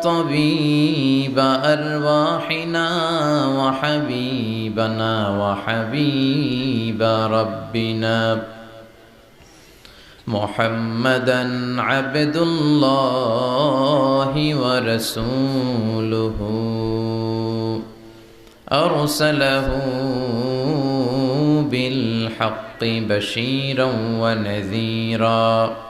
وطبيب أرواحنا وحبيبنا وحبيب ربنا محمدا عبد الله ورسوله أرسله بالحق بشيرا ونذيرا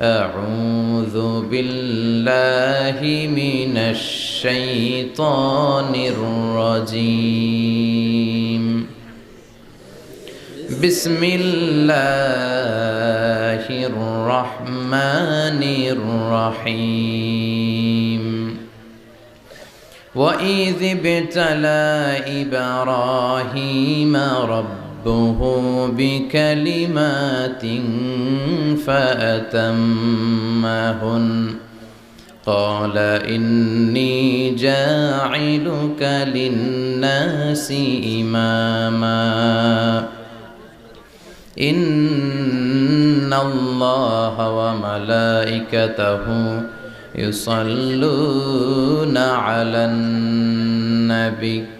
أعوذ بالله من الشيطان الرجيم. بسم الله الرحمن الرحيم. وإذ ابتلى إبراهيم ربه ربه بكلمات فأتمهن. قال إني جاعلك للناس إماما. إن الله وملائكته يصلون على النبي.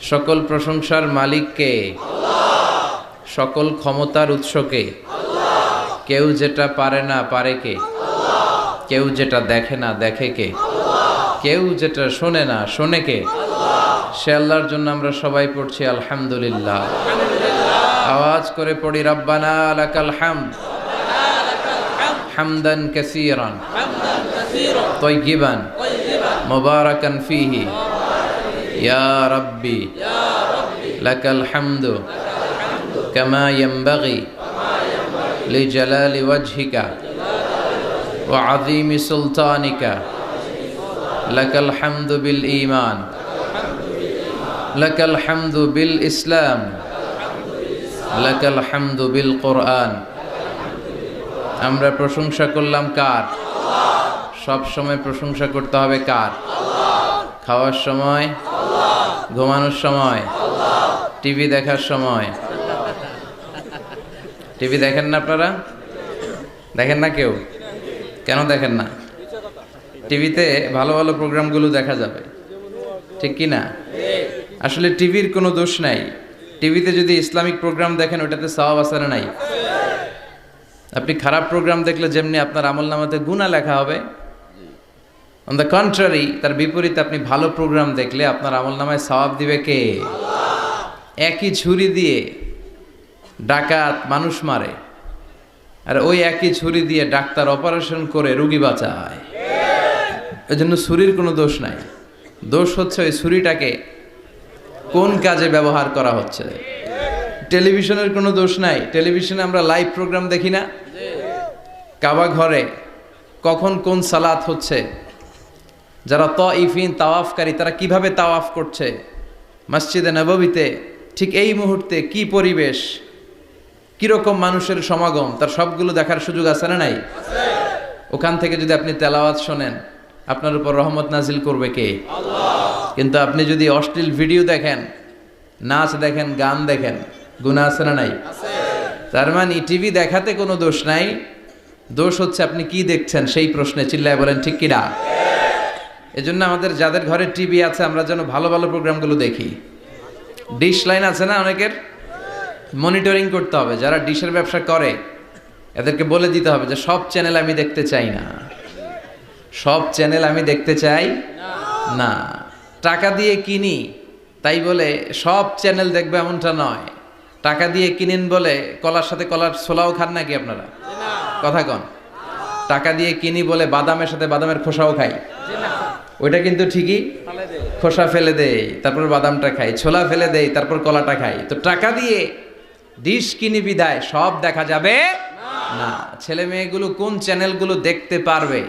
সকল প্রশংসার মালিককে, সকল ক্ষমতার উৎসকে, কেউ যেটা পারে না পারে কে, কেউ যেটা দেখে না দেখে কে, কেউ যেটা শোনে না শোনে কে, সে আল্লাহর জন্য আমরা সবাই পড়ছি আলহামদুলিল্লাহ। আওয়াজ করে পড়ি, রব্বানা আলাকাল হাম হামদান কাসীরান তৈগিবান মুবারাকান ফিহি يا ربي لك الحمد كما ينبغي لجلال وجهك وعظيم سلطانك لك الحمد بالإيمان لك الحمد بالإسلام لك الحمد بالقرآن আমরা প্রশংসা করলাম কার সব সময় প্রশংসা করতে হবে কার খাওয়ার সময় ঘুমানোর সময়। টিভি দেখার সময়। টিভি দেখেন না আপনারা? দেখেন না কেউ? কেন দেখেন না? টিভিতে ভালো ভালো প্রোগ্রামগুলো দেখা যাবে। ঠিক কি না? আসলে টিভির কোনো দোষ নাই। টিভিতে যদি ইসলামিক প্রোগ্রাম দেখেন, ওটাতে সওয়াব আসারে নাই? আপনি খারাপ প্রোগ্রাম দেখলে যেমনি আপনার আমল নামাতে গুণা লেখা হবে অন দ্য কন্ট্রারি তার বিপরীতে আপনি ভালো প্রোগ্রাম দেখলে আপনার আমল নামায় সওয়াব দিবে কে? একই ছুরি দিয়ে ডাকাত মানুষ মারে আর ওই একই ছুরি দিয়ে ডাক্তার অপারেশন করে রুগী বাঁচায়। ওই জন্য ছুরির কোনো দোষ নাই। দোষ হচ্ছে ওই ছুরিটাকে কোন কাজে ব্যবহার করা হচ্ছে? টেলিভিশনের কোনো দোষ নাই। টেলিভিশনে আমরা লাইভ প্রোগ্রাম দেখি না? কাবা ঘরে কখন কোন সালাত হচ্ছে? যারা ত ইফিন তাওয়াফকারী, তারা কীভাবে তাওয়াফ করছে? মসজিদে নববীতে ঠিক এই মুহূর্তে কি পরিবেশ? কীরকম মানুষের সমাগম? তার সবগুলো দেখার সুযোগ আছে না নাই? ওখান থেকে যদি আপনি তেলাওয়াত শোনেন, আপনার উপর রহমত নাজিল করবে কে? কিন্তু আপনি যদি অশ্লীল ভিডিও দেখেন, নাচ দেখেন, গান দেখেন গুণা আছে না নাই? তার মানে টিভি দেখাতে কোনো দোষ নাই। দোষ হচ্ছে আপনি কি দেখছেন সেই প্রশ্নে চিল্লায় বলেন, ঠিক কিনা এজন্য আমাদের যাদের ঘরে টিভি আছে, আমরা যেন ভালো ভালো প্রোগ্রামগুলো দেখি। ডিশ লাইন আছে না অনেকের? মনিটরিং করতে হবে। যারা ডিশের ব্যবসা করে, এদেরকে বলে দিতে হবে যে, সব চ্যানেল আমি দেখতে চাই না। সব চ্যানেল আমি দেখতে চাই না। টাকা দিয়ে কিনি, তাই বলে সব চ্যানেল দেখবে এমনটা নয়। টাকা দিয়ে কিনেন বলে কলার সাথে কলার ছোলাও খান নাকি আপনারা? কথা কন। টাকা দিয়ে কিনি বলে বাদামের সাথে বাদামের খোসাও খাই। ওইটা কিন্তু ঠিকই। খোসা ফেলে দেয় তারপর বাদামটা খাই ছোলা ফেলে দেয় তারপর কলাটা খাই। তো টাকা দিয়ে ডিশ কিনি বিদায় সব দেখা যাবে না। ছেলে মেয়েগুলো কোন চ্যানেলগুলো দেখতে পারবে?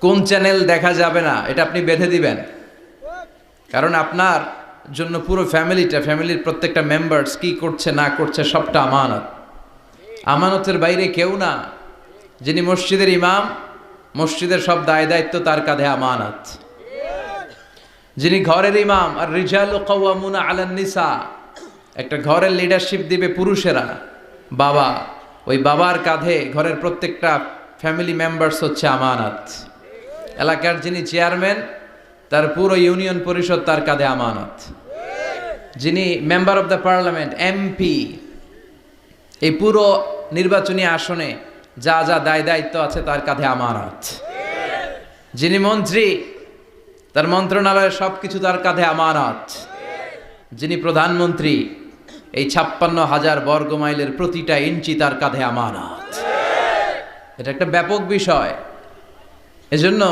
কোন চ্যানেল দেখা যাবে না? এটা আপনি বেঁধে দিবেন। কারণ আপনার জন্য পুরো ফ্যামিলিটা ফ্যামিলির প্রত্যেকটা মেম্বার্স কি করছে না করছে সবটা আমানত। আমানতের বাইরে কেউ না। যিনি মসজিদের ইমাম মসজিদের সব দায় দায়িত্ব তার কাঁধে আমানত। যিনি ঘরের ইমাম, আর রিজাল কওয়ামুনা আলান নিসা, একটা ঘরের লিডারশিপ দিবে পুরুষেরা। বাবা, ওই বাবার কাঁধে ঘরের প্রত্যেকটা ফ্যামিলি মেম্বার্স হচ্ছে আমানত। এলাকার যিনি চেয়ারম্যান তার পুরো ইউনিয়ন পরিষদ তার কাঁধে আমানত। যিনি member of the parliament MP এই পুরো নির্বাচনী আসনে যা যা দায় দায়িত্ব আছে তার কাঁধে আমানত। যিনি মন্ত্রী তার মন্ত্রণালয়ের সব কিছু তার কাঁধে আমানত। যিনি প্রধানমন্ত্রী এই ছাপ্পান্ন হাজার বর্গ মাইলের প্রতিটা ইঞ্চি তার কাঁধে আমানত। এটা একটা ব্যাপক বিষয়। এজন্য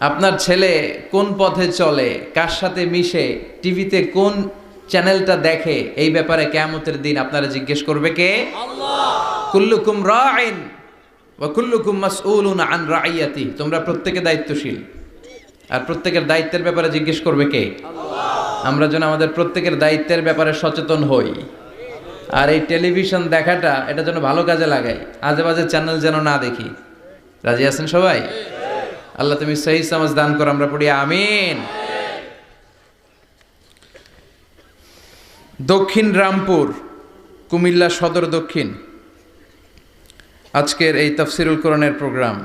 আপনার ছেলে কোন পথে চলে কার সাথে মিশে টিভিতে কোন চ্যানেলটা দেখে এই ব্যাপারে কেমতের দিন আপনারা জিজ্ঞেস করবে কে? কুল্লুকুম রাইন। ওয়া কুল্লুকুম মাসউলুন আন রাইয়াতি তোমরা প্রত্যেকে দায়িত্বশীল। আর প্রত্যেকের দায়িত্বের ব্যাপারে জিজ্ঞেস করবে কে? আমরা যেন আমাদের প্রত্যেকের দায়িত্বের ব্যাপারে সচেতন হই। আর এই টেলিভিশন দেখাটা এটা যেন ভালো কাজে লাগাই আজে বাজে চ্যানেল যেন না দেখি। রাজি আছেন সবাই? আল্লাহ তুমি সেই সমাজ দান করো আমরা পড়ি আমিন। দক্ষিণ রামপুর কুমিল্লা সদর দক্ষিণ। আজকের এই তফসিরুল কোরআনের প্রোগ্রাম।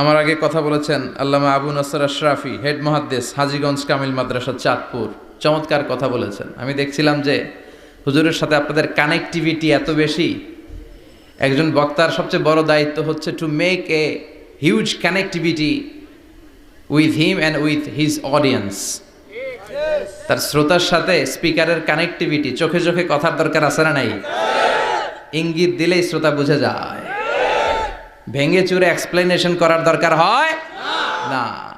আমার আগে কথা বলেছেন আল্লামা আবু নাসর আশরাফি, হেড মহাদ্দেশ হাজিগঞ্জ কামিল মাদ্রাসা, চাঁদপুর। চমৎকার কথা বলেছেন। আমি দেখছিলাম যে হুজুরের সাথে আপনাদের কানেকটিভিটি এত বেশি। একজন বক্তার সবচেয়ে বড় দায়িত্ব হচ্ছে to make a huge connectivity with him and with his audience তার শ্রোতার সাথে স্পিকারের কানেক্টিভিটি চোখে চোখে কথার দরকার আছে না নাই? ইঙ্গিত দিলেই শ্রোতা বুঝে যায়। ভেঙে চুরে এক্সপ্লেনেশন করার দরকার হয়? না।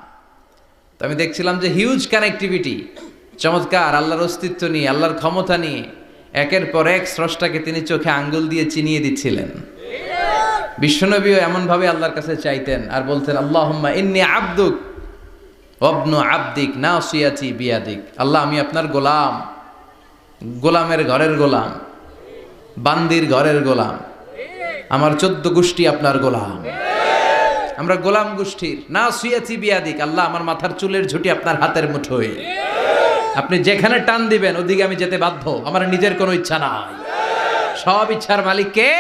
তো আমি দেখছিলাম যে হিউজ কানেক্টিভিটি চমৎকার, আল্লাহর অস্তিত্ব নিয়ে, আল্লাহর ক্ষমতা নিয়ে, একের পর এক স্রষ্টাকে তিনি চোখে আঙ্গুল দিয়ে চিনিয়ে দিচ্ছিলেন। বিশ্বনবীও এমনভাবে আল্লাহর কাছে চাইতেন আর বলতেন আল্লাহ ইন্নি আব্দুক অবনু আব্দিক না সিয়াচি বিয়াদিক। আল্লাহ, আমি আপনার গোলাম। গোলামের ঘরের গোলাম। বান্দির ঘরের গোলাম। আমার চোদ্দ গোষ্ঠী আপনার গোলাম। আমরা গোলাম গোষ্ঠীর। না সুয়াচি বিয়াদিক, আল্লাহ আমার মাথার চুলের ঝুটি আপনার হাতের মুঠোয়। আপনি যেখানে টান দিবেন, ওদিকে আমি যেতে বাধ্য। আমার নিজের কোনো ইচ্ছা নাই। সব ইচ্ছার মালিক কে?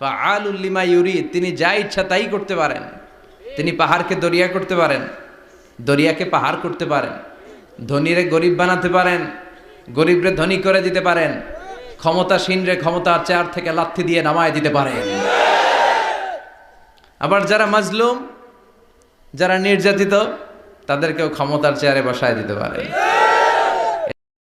ফাআলুল্লিমা ইউরিদ, তিনি যা ইচ্ছা তাই করতে পারেন। তিনি পাহাড়কে দরিয়া করতে পারেন, দরিয়াকে পাহাড় করতে পারেন। ধনীরে গরিব বানাতে পারেন, গরিবরে ধনী করে দিতে পারেন। ক্ষমতাসীনরে ক্ষমতার চেয়ার থেকে লাথি দিয়ে নামায় দিতে পারে। আবার যারা মাজলুম, যারা নির্যাতিত, তাদেরকেও ক্ষমতার চেয়ারে বসায় দিতে পারে।